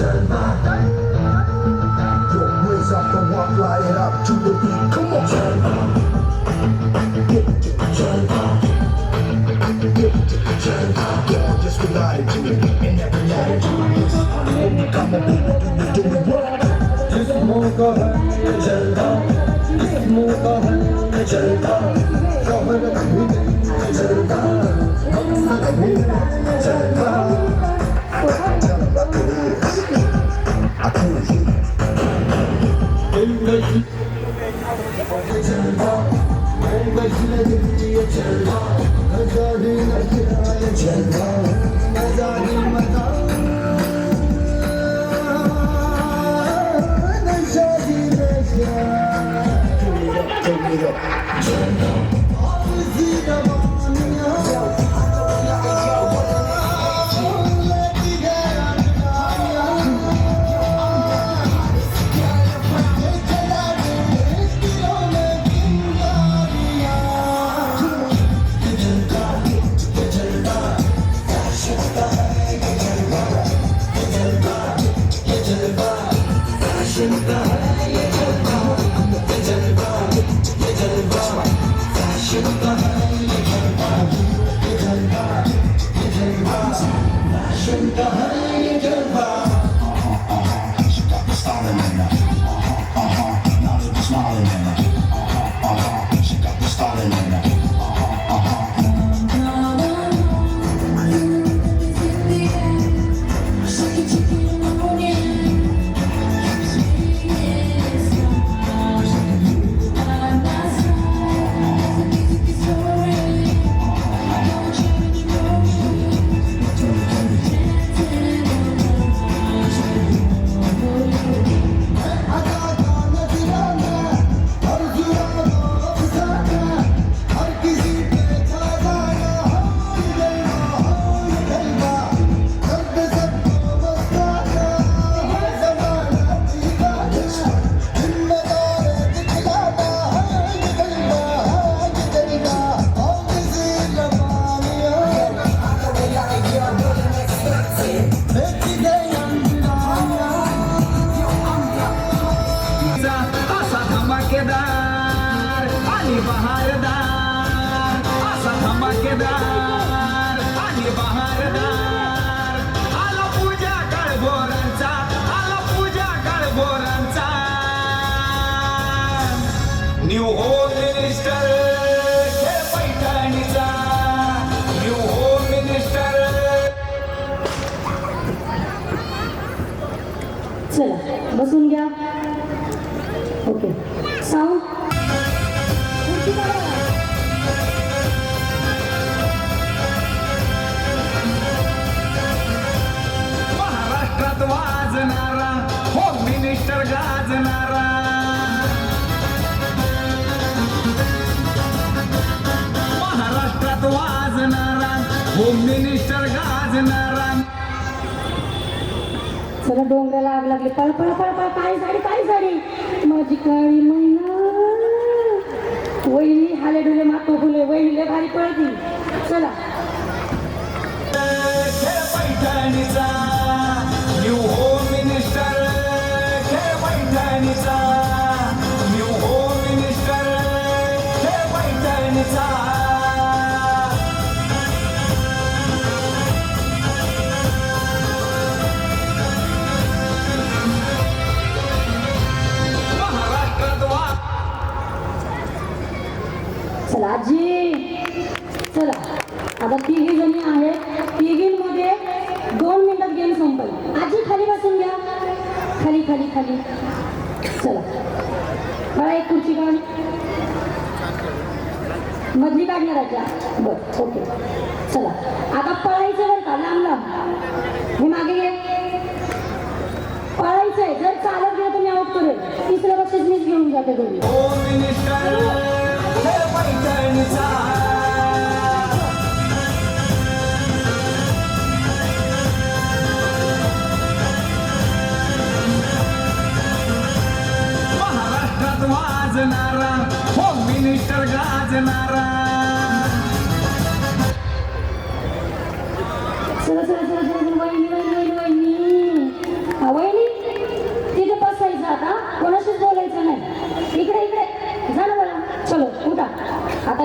Jump Your ways up and walk right up to the beat. Come on, jump Jump Girl, just rely to it and never lie to it. When you come on, baby, do you do it what? जिस्मों का है जलवा जिस्मों का है जलवा शोहर कभी नहीं Amigo. শুনতে হয় धमाकेदार आणि बहारदार. आला पूजा काळभोरांचा आला पूजा काळभोरांचा. न्यू होम मिनिस्टर खेळ पैठणीचा. New home minister. चला बसून घ्या. ओके. साऊंड चला डोंगराला आग लागली. पळ पळ पळ पळ पाय साडी पाय साडी माझी काळी मैना. वहिनी हाले डुले मातो फुले वहिनीले भारी पळती. चला. चला आजी चला. आता तिघी जणी आहेत. तिघींमध्ये दोन मिनिटात गेम संपल. आजी खाली बसून घ्या. खाली खाली खाली. चला. मला एक खुर्ची काढ मधली काढणार आजी बर ओके. चला. आता पळायचं बरं का? लांब लांब. हे मागे घे पळायचंय. जर चालत गेलं तर मी आउट करेल. तिसरं बक्षीस मीच घेऊन जाते घरी. महाराष्ट्रात वाजणारा होम मिनिस्टर गाजणारा.